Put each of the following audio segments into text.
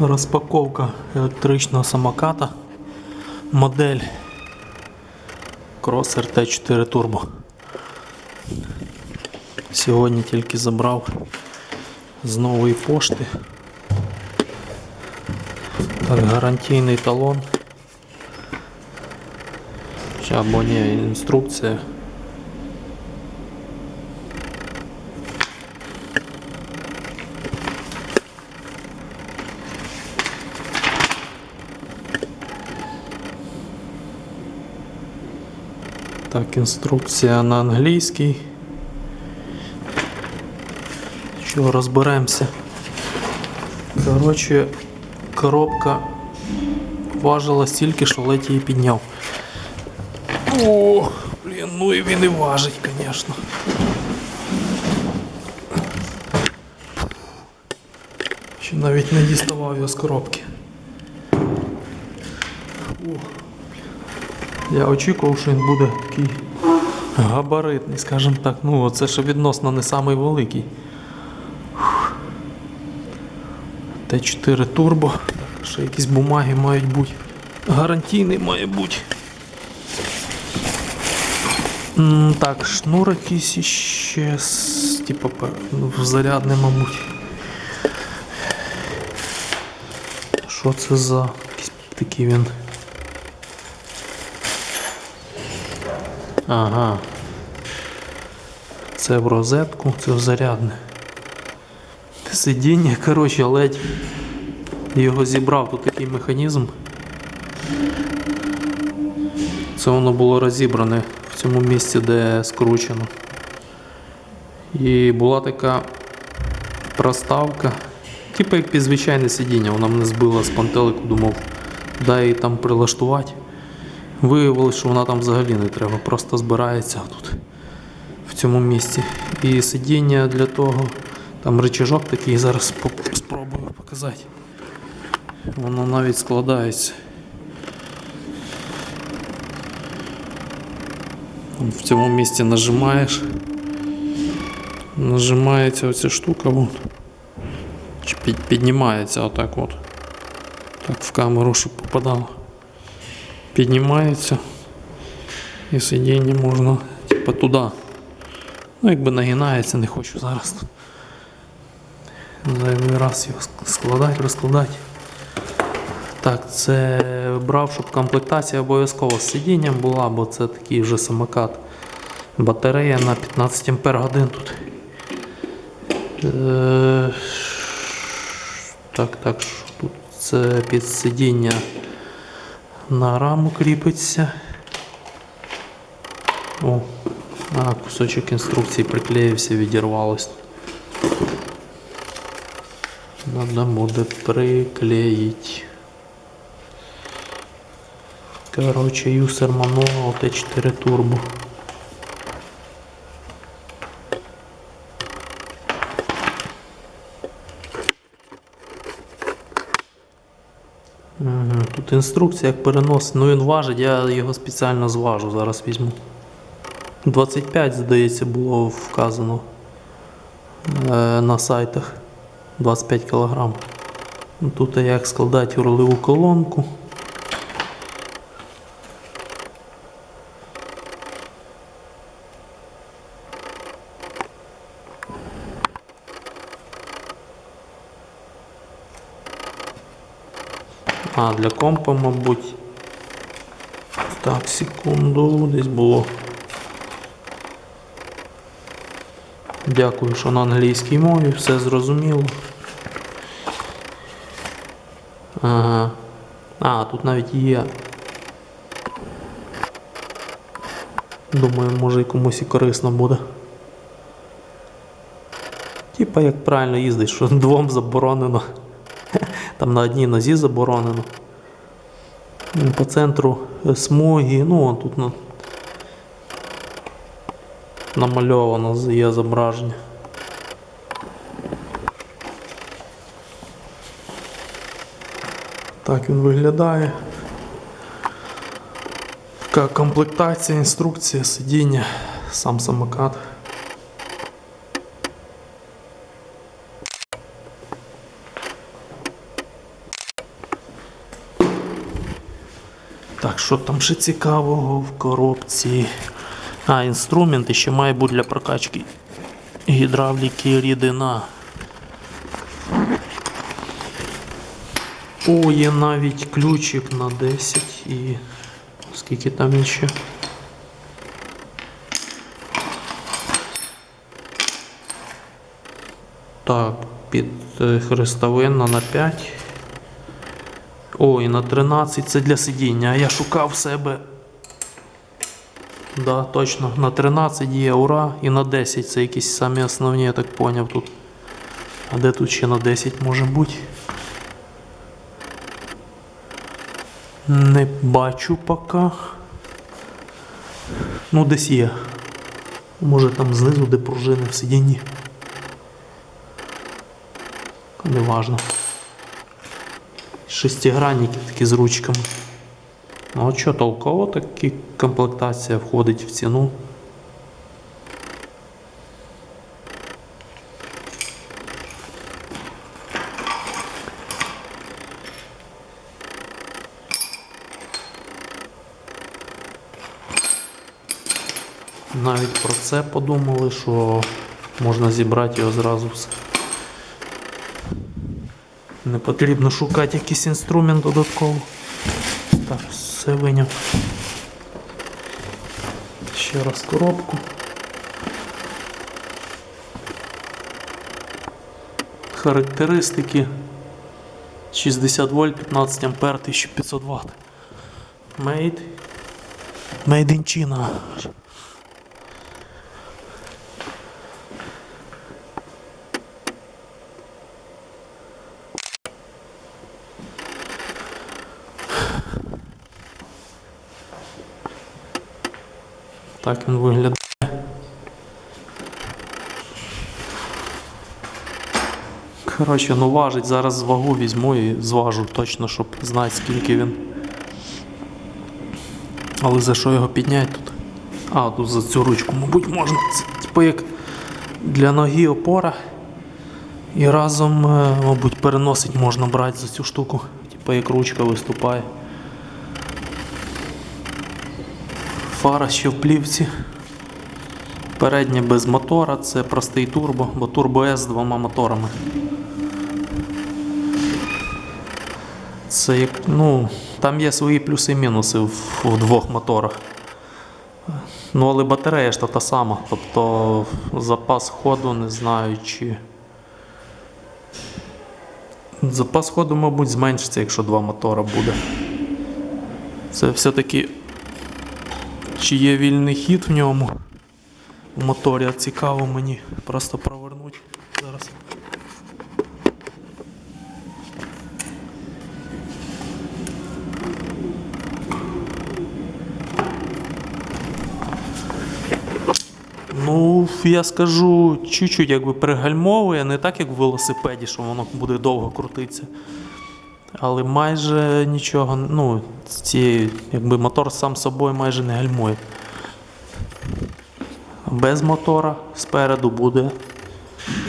Розпаковка електричного самоката. Модель Crosser T4 Turbo. Сьогодні тільки забрав з нової пошти. Так, гарантійний талон. Чи Або ні, інструкція. Так, інструкція на англійській. Що розберемося. Коротше, коробка важила стільки, що ледь її підняв. О, блін, ну і він і важить, звісно. Ще навіть не діставав його з коробки. Я очікував, що він буде такий габаритний, скажімо так. Ну, це ще відносно не самий великий. Т4 турбо. Ще якісь бумаги мають бути. Гарантійний має бути. Так, шнур якийсь іще з, типу, ну, зарядний, мабуть. Що це за якийсь такий він? Ага. Це в розетку, це в зарядне. Сидіння, коротше, ледь його зібрав. Тут такий механізм. Це воно було розібране в цьому місці, де скручено. І була така проставка. Типу як під звичайне сидіння, вона мене збила з пантелику, думав, дай її там прилаштувати. Виявилось, що вона там взагалі не треба, просто збирається тут, в цьому місці. І сидіння для того, там рычажок такий, зараз спробую показати. Воно навіть складається. В цьому місці нажимаєш. Нажимається оця штука, вон. Чи піднімається отак от. Так в камеру, щоб попадало піднімається і сидіння можна типу, туди. Ну, якби нагинається, не хочу зараз. Зайвий раз його складати, розкладати. Так, це брав, щоб комплектація обов'язково з сидінням була, бо це такий вже самокат. Батарея на 15 ампер годин тут. Е, Так, так, що тут це під сидіння на раму кріпиться. О, а, кусочок інструкції приклеївся, відірвалось. Надо буде приклеїти. Короче, User Manual T4 Turbo. Інструкція як перенос, Ну він важить, я його спеціально зважу, зараз візьму. 25, здається, було вказано е, на сайтах. 25 кг. Тут як складати рулеву колонку. А, для компа, мабуть. Так, секунду, десь було. Дякую, що на англійській мові, все зрозуміло. Ага. А, тут навіть є. Думаю, може і комусь і корисно буде. Типа як правильно їздить, що двом заборонено. Там на одній нозі заборонено. По центру е, смуги, ну вон тут на... намальовано є зображення. Так він виглядає. Така комплектація, інструкція, сидіння, сам самокат. Що там ще цікавого в коробці? А, інструмент ще має бути для прокачки гідравліки рідина. О, є навіть ключик на 10 і скільки там він ще? Так, під е, хрестовина на 5. О, і на 13 це для сидіння. А я шукав себе. Да, точно. На 13 є ура і на 10 це якісь самі основні, я так поняв тут. А де тут ще на 10 може бути? Не бачу поки. Ну, десь є. Може там знизу, де пружини в сидінні. Неважно. Шестигранники такі з ручками. Ну а що толково такі комплектація входить в ціну. Навіть про це подумали, що можна зібрати його зразу все. Не потрібно шукати якийсь інструмент додатково. Так, все виняв. Ще раз коробку. Характеристики 60 вольт, 15 ампер, 1500 Вт. Made. Made in China. Так він виглядає. Коротше, ну важить, зараз вагу візьму і зважу точно, щоб знати скільки він. Але за що його підняти тут? А, тут за цю ручку, мабуть, можна. Це типу як для ноги опора. І разом, е, мабуть, переносить можна брати за цю штуку. Типу як ручка виступає. Фара ще в плівці. Переднє без мотора, це простий турбо, бо турбо С з двома моторами. Це як, ну, там є свої плюси і мінуси в, в двох моторах. Ну, але батарея ж то та сама. Тобто запас ходу не знаю чи. Запас ходу, мабуть, зменшиться, якщо два мотора буде. Це все-таки чи є вільний хід в ньому? В моторі цікаво мені просто провернуть зараз. Ну, я скажу, чуть-чуть якби пригальмовує, не так як в велосипеді, що воно буде довго крутитися. Але майже нічого, ну, цією, якби мотор сам собою майже не гальмує. Без мотора спереду буде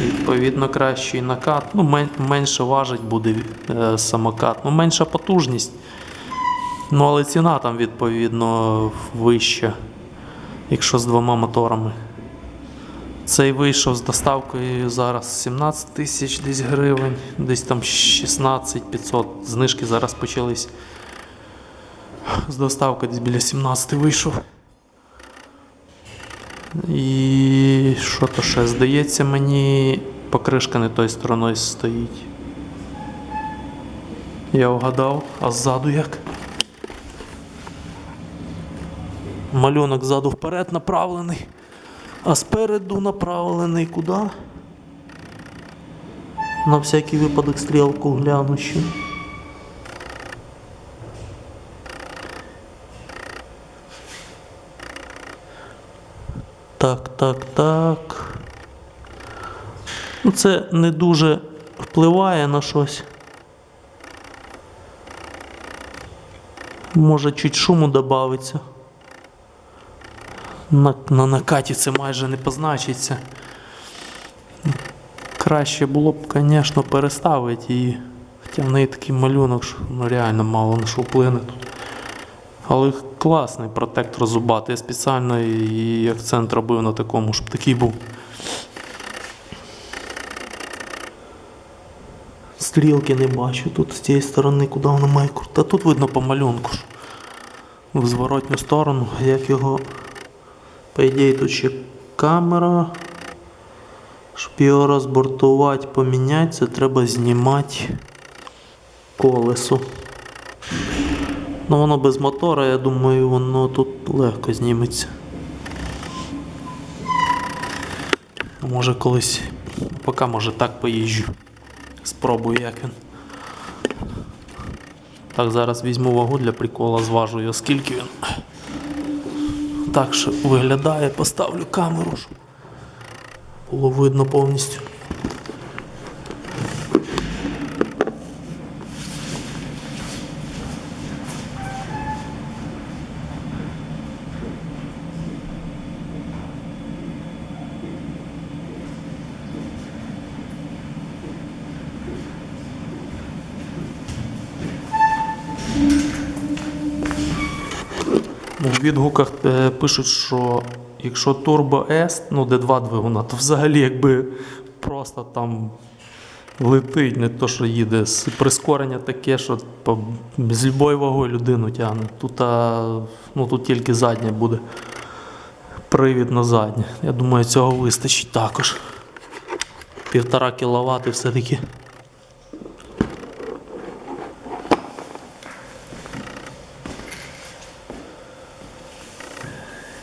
відповідно кращий накат. Ну, менше важить буде е, самокат. Ну, менша потужність. Ну, але ціна там відповідно вища, якщо з двома моторами. Цей вийшов з доставкою зараз 17 тисяч десь гривень, десь там 16 500. Знижки зараз почались. З доставкою десь біля 17 вийшов. І що то ще? Здається, мені покришка не тою стороною стоїть. Я вгадав, а ззаду як? Малюнок ззаду вперед направлений, а спереду направлений куди? На всякий випадок стрілку гляну. Так, так, так. Ну, це не дуже впливає на щось. Може, чуть шуму додається. На, на накаті це майже не позначиться. Краще було б, звісно, переставити її. Хоча в неї такий малюнок, що ну, реально мало на що вплине тут. Але класний протектор зубатий. Я спеціально і акцент робив на такому, щоб такий був. Стрілки не бачу тут з цієї сторони, куди воно має крути. Та тут видно по малюнку. В зворотню сторону, як його. По ідеї тут ще камера. Щоб його розбортувати, поміняти, це треба знімати колесо. Ну воно без мотора, я думаю, воно тут легко зніметься. Може колись, поки може так поїжджу. Спробую як він. Так, зараз візьму вагу для прикола, зважу його, скільки він. Так що виглядає, поставлю камеру, щоб було видно повністю. В відгуках е, пишуть, що якщо Turbo S, ну де два двигуна, то взагалі якби просто там летить, не то, що їде. Прискорення таке, що з любою вагою людину тягне. Тут, а, ну, тут тільки заднє буде. Привід на заднє. Я думаю, цього вистачить також. Півтора кіловати все-таки.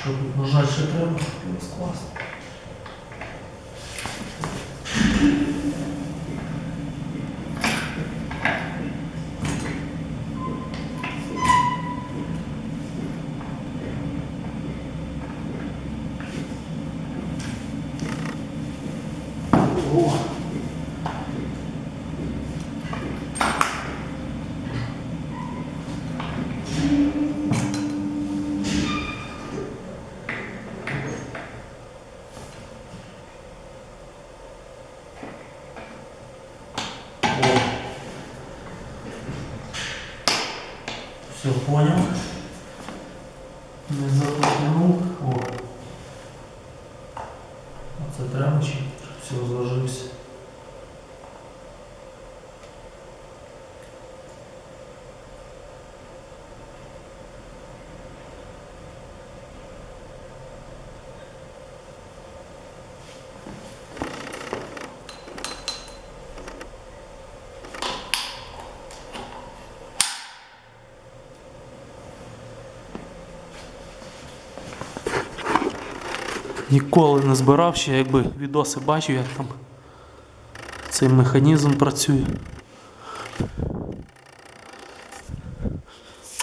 Що тут нажати ще треба, щоб його скласти. О. Все понял. Не затягнув. О. Оце треба чи все зложився. Ніколи не збирав ще, якби відоси бачив, як там цей механізм працює.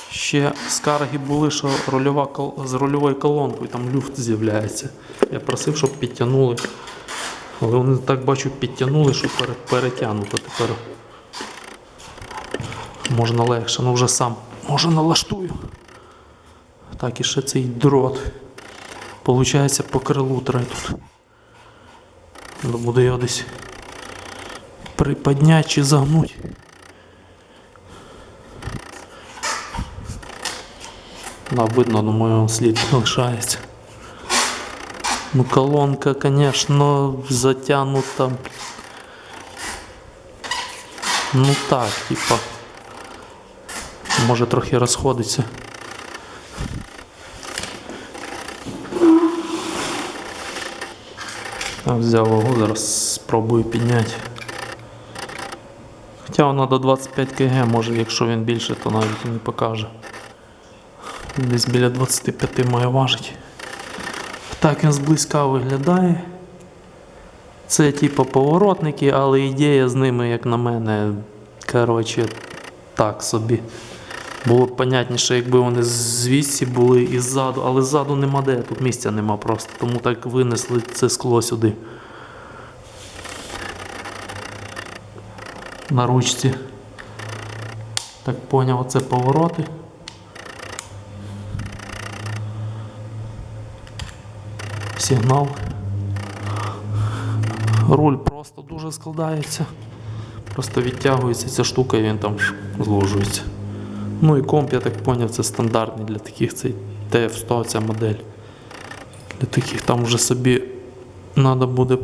Ще скарги були, що рульова, з рульовою колонкою там люфт з'являється. Я просив, щоб підтягнули. Але вони так бачу підтягнули, що перетягнуто тепер. Можна легше, ну вже сам може налаштую. Так, і ще цей дрот. Получається по крилу треба тут. Буде його десь приподняти чи загнути. Да, видно, думаю, слід лишається. Ну, колонка, конечно, затягнута. Ну так, типа. Може трохи розходиться. Так, взяв вагу, зараз спробую підняти. Хоча воно до 25 кг, може, якщо він більше, то навіть не покаже. Десь біля 25 має важити. Так він зблизька виглядає. Це типу поворотники, але ідея з ними, як на мене, коротше, так собі. Було б понятніше, якби вони звідси були і ззаду, але ззаду нема де, тут місця нема просто, тому так винесли це скло сюди. На ручці. Так поняв, оце повороти. Сигнал. Руль просто дуже складається. Просто відтягується ця штука і він там зложується. Ну і комп, я так поняв, це стандартний для таких цей TF100 ця модель. Для таких там вже собі треба буде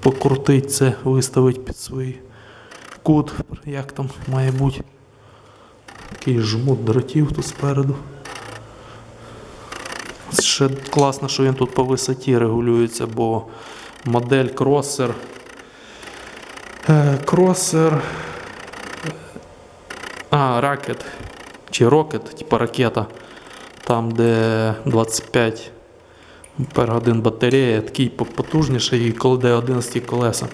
покрутити це, виставити під свій кут, як там має бути. Такий жмут дротів тут спереду. Ще класно, що він тут по висоті регулюється, бо модель кросер. Е, кросер. А, ракет. Чи рокет, типа ракета. Там, де 25 пер годин батарея, такий потужніший і коли де 11 колеса.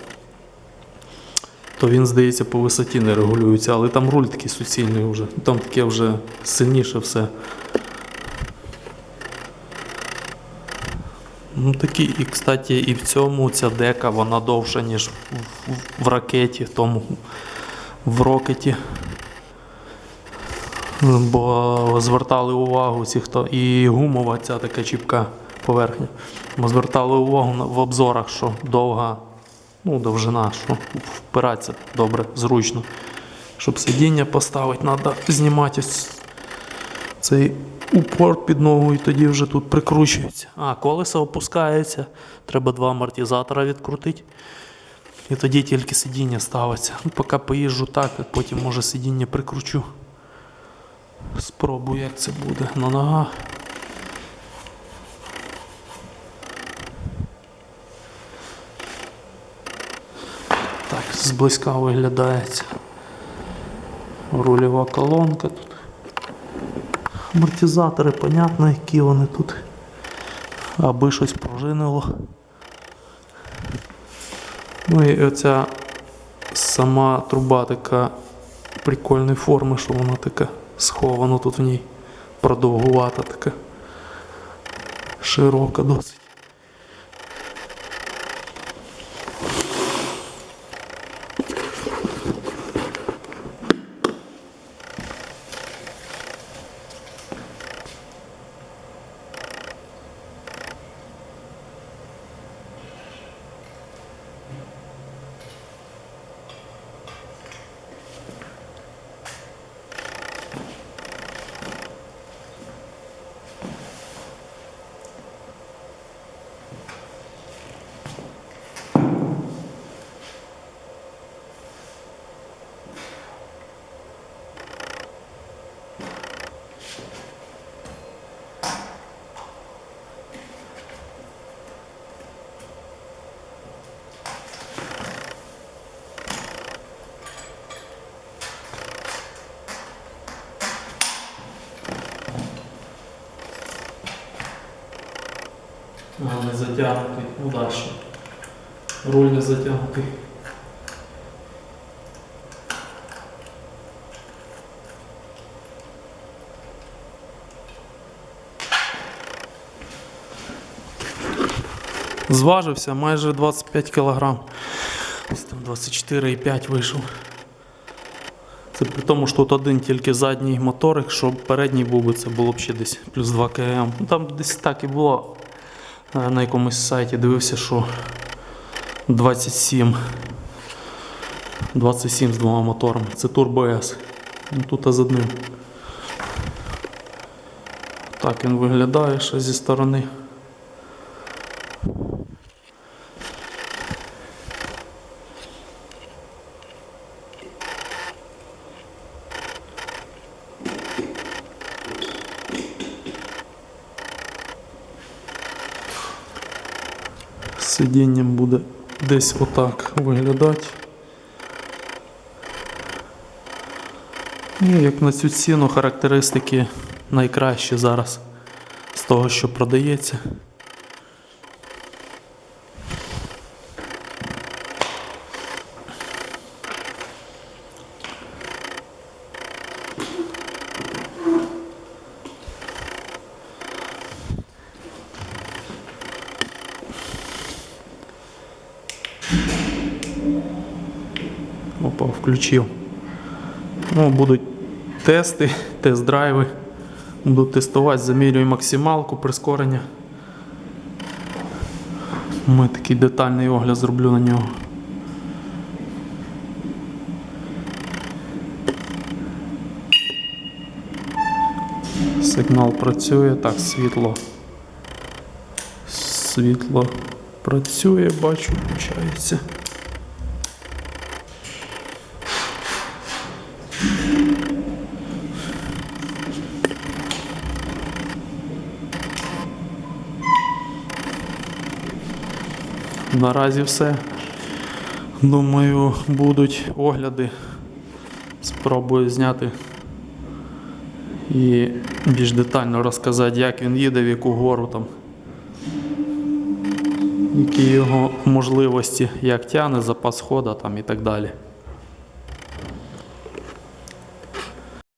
То він, здається, по висоті не регулюється, але там руль такий суцільний вже. Там таке вже сильніше все. Ну такі, і кстати, і в цьому ця дека вона довша, ніж в, в, в ракеті, тому в рокеті. Бо звертали увагу ці хто. І гумова ця така чіпка поверхня. Бо звертали увагу в обзорах, що довга, ну, довжина, що впиратися добре, зручно. Щоб сидіння поставити, треба знімати ось цей упор під ногу і тоді вже тут прикручується. А, колесо опускається, треба два амортизатора відкрутити. І тоді тільки сидіння ставиться. Ну, поки поїжджу так, потім може сидіння прикручу. Спробую, як це буде на ногах. Так, зблизька виглядає ця рульова колонка тут. Амортизатори, понятно, які вони тут. Аби щось пружинило. Ну і оця сама труба така прикольної форми, що вона така схована тут в ній. Продовгувата така. Широка досить. Затягнутий. Удачі. Руль не затягнутий. Зважився майже 25 кг. Ось там 24,5 вийшов. Це при тому, що тут один тільки задній мотор, якщо б передній був би, це було б ще десь плюс 2 км. Ну, Там десь так і було. Е, На якомусь сайті дивився, що 27. 27 з двома моторами. Це Turbo S. Тут з одним. Так він виглядає ще зі сторони. Сидінням буде десь отак виглядати. І як на цю ціну характеристики найкращі зараз з того, що продається. Опа, включив. Ну, будуть тести, тест-драйви. Буду тестувати, замірюю максималку, прискорення. Ми такий детальний огляд зроблю на нього. Сигнал працює, так, світло. Світло працює, бачу, включається. Наразі все. Думаю, будуть огляди. Спробую зняти і більш детально розказати, як він їде, в яку гору там. Які його можливості, як тяне, запас хода там і так далі.